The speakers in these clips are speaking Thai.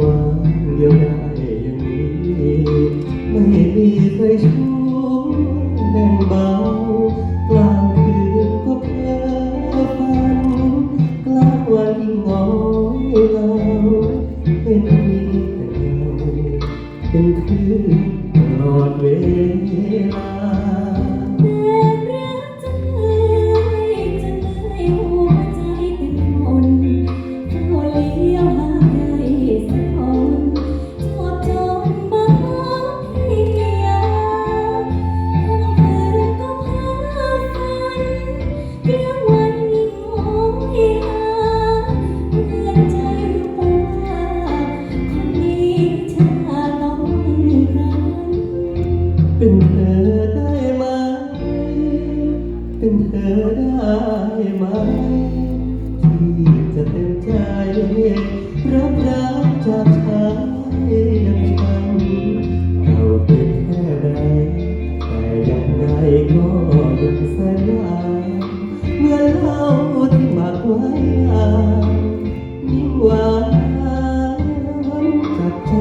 วางเดียวได้อย่างนี้ ไม่มีใครช่วยแบ่งเบากลางคืนก็เพ้อฝันกลางวันยิ่งงอยเราเห็นมีแต่เราเป็นคืนตลอดเวล แสนงามเมื่อเราทั้งมาไว้งามยิ่งหวานจับใจ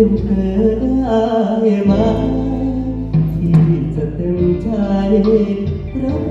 เ็นเธอได้ไหมที่จะเต็มใจรัก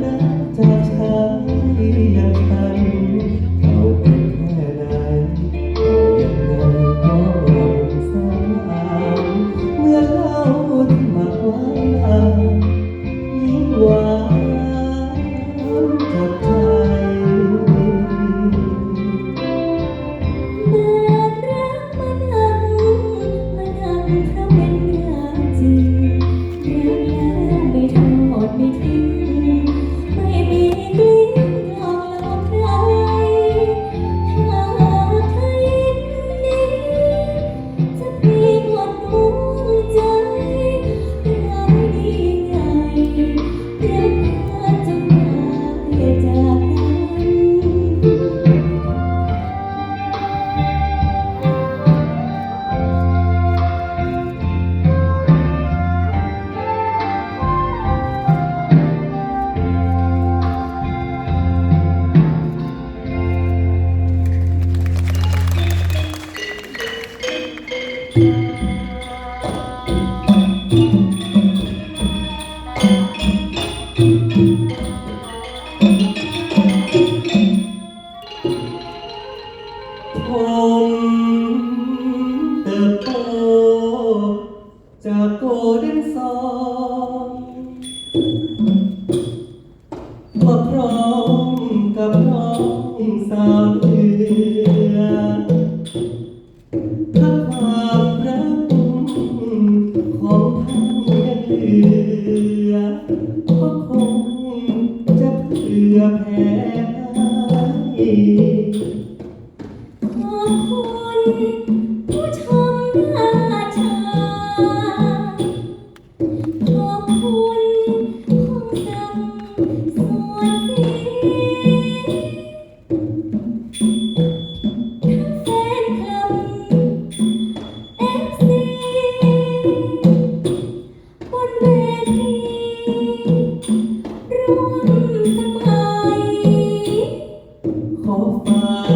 มาพร้อมกับร้องสาวเดือถ้าความรักของท่านงเหลือก็คงจะเผื่อแผ่ให้ Oh.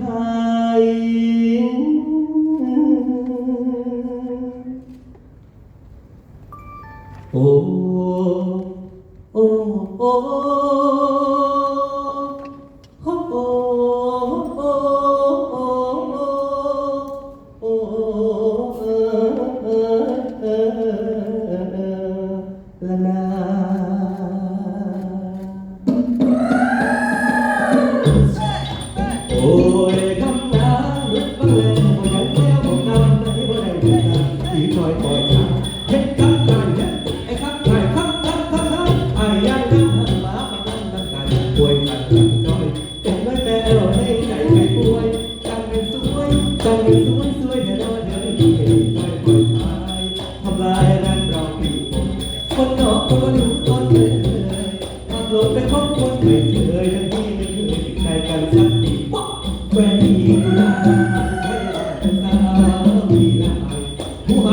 high.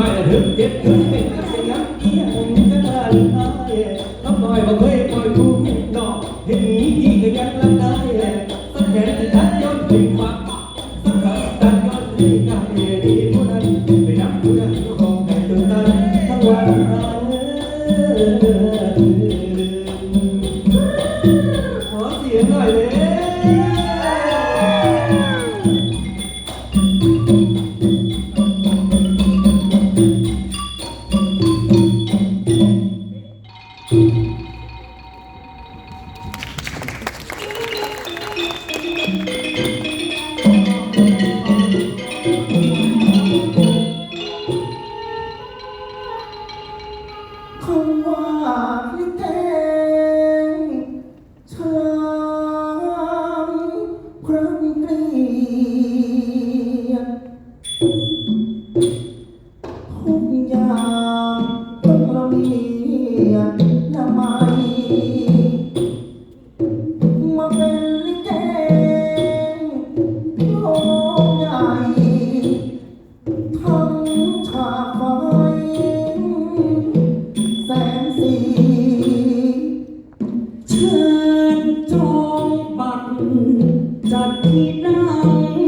อยแต่ถึงเจ็บถึงเป็นเป็นนักเอียงจะตายน้องน้อยบ่เคยปล่อยคู่นอกเห็นนี้ที่ก็ยังรักได้สักแขนจะทัดย้อนถึงความสักขาตัดย้อนถึงหน้าเอดีผู้นั้นไปนับผู้นั้นก็คงแต่ตื่นตันทั้งวัน thank ที่น้อง